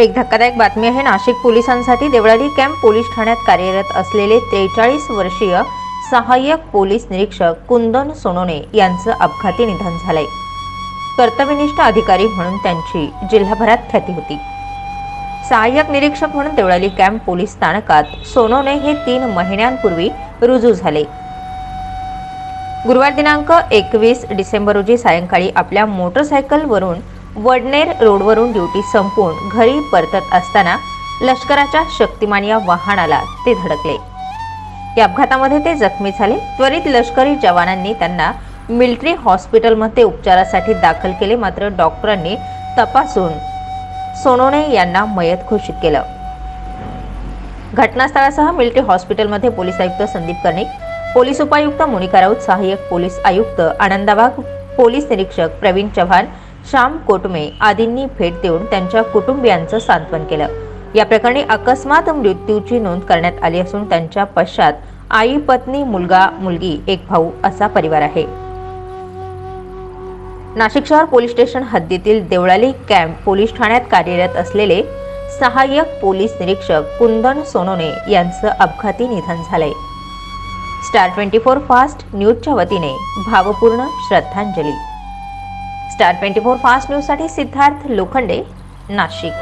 एक धक्कादायक बातमी आहे. नाशिक पोलिसांसाठी देवळाली कॅम्प पोलीस ठाण्यात कार्यरत असलेले त्रेचाळीस वर्षीय सहाय्यक पोलीस निरीक्षक कुंदन सोनोने यांचं अपघाती निधन झालंय. कर्तव्यनिष्ठ अधिकारी म्हणून त्यांची जिल्हाभरात ख्याती होती. सहाय्यक निरीक्षक म्हणून देवळाली कॅम्प पोलीस स्थानकात सोनोने हे तीन महिन्यांपूर्वी रुजू झाले. गुरुवार दिनांक एकवीस डिसेंबर रोजी सायंकाळी आपल्या मोटरसायकलवरून वडनेर रोडवरून ड्युटी संपवून घरी परतत असताना लष्कराच्या शक्तिमान या वाहनाला ते धडकले. या अपघातामध्ये ते जखमी झाले. त्वरित लष्करी जवानांनी त्यांना मिलिटरी हॉस्पिटलमध्ये उपचारासाठी दाखल केले. मात्र डॉक्टरांनी तपासून सोनोने यांना मयत घोषित केलं. घटनास्थळासह मिलिटरी हॉस्पिटलमध्ये पोलीस आयुक्त संदीप कर्णिक पोलीस उपायुक्त मोनिका राऊत सहाय्यक पोलीस आयुक्त आनंदाबाग पोलीस निरीक्षक प्रवीण चव्हाण श्याम कोटमे आदींनी भेट देऊन त्यांच्या कुटुंबियांचं सांत्वन केलं. या प्रकरणी अकस्मात मृत्यूची नोंद करण्यात आली असून त्यांच्या पश्चात आई पत्नी मुलगा मुलगी एक भाऊ असा परिवार आहे. नाशिक शहर पोलीस स्टेशन हद्दीतील देवळाली कॅम्प पोलीस ठाण्यात कार्यरत असलेले सहाय्यक पोलीस निरीक्षक कुंदन सोनोने यांचं अपघाती निधन झालंय. स्टार ट्वेंटी फोर फास्ट न्यूजच्या वतीने भावपूर्ण श्रद्धांजली. स्टार ट्वेंटी फोर फास्ट न्यूजसाठी सिद्धार्थ लोखंडे नाशिक.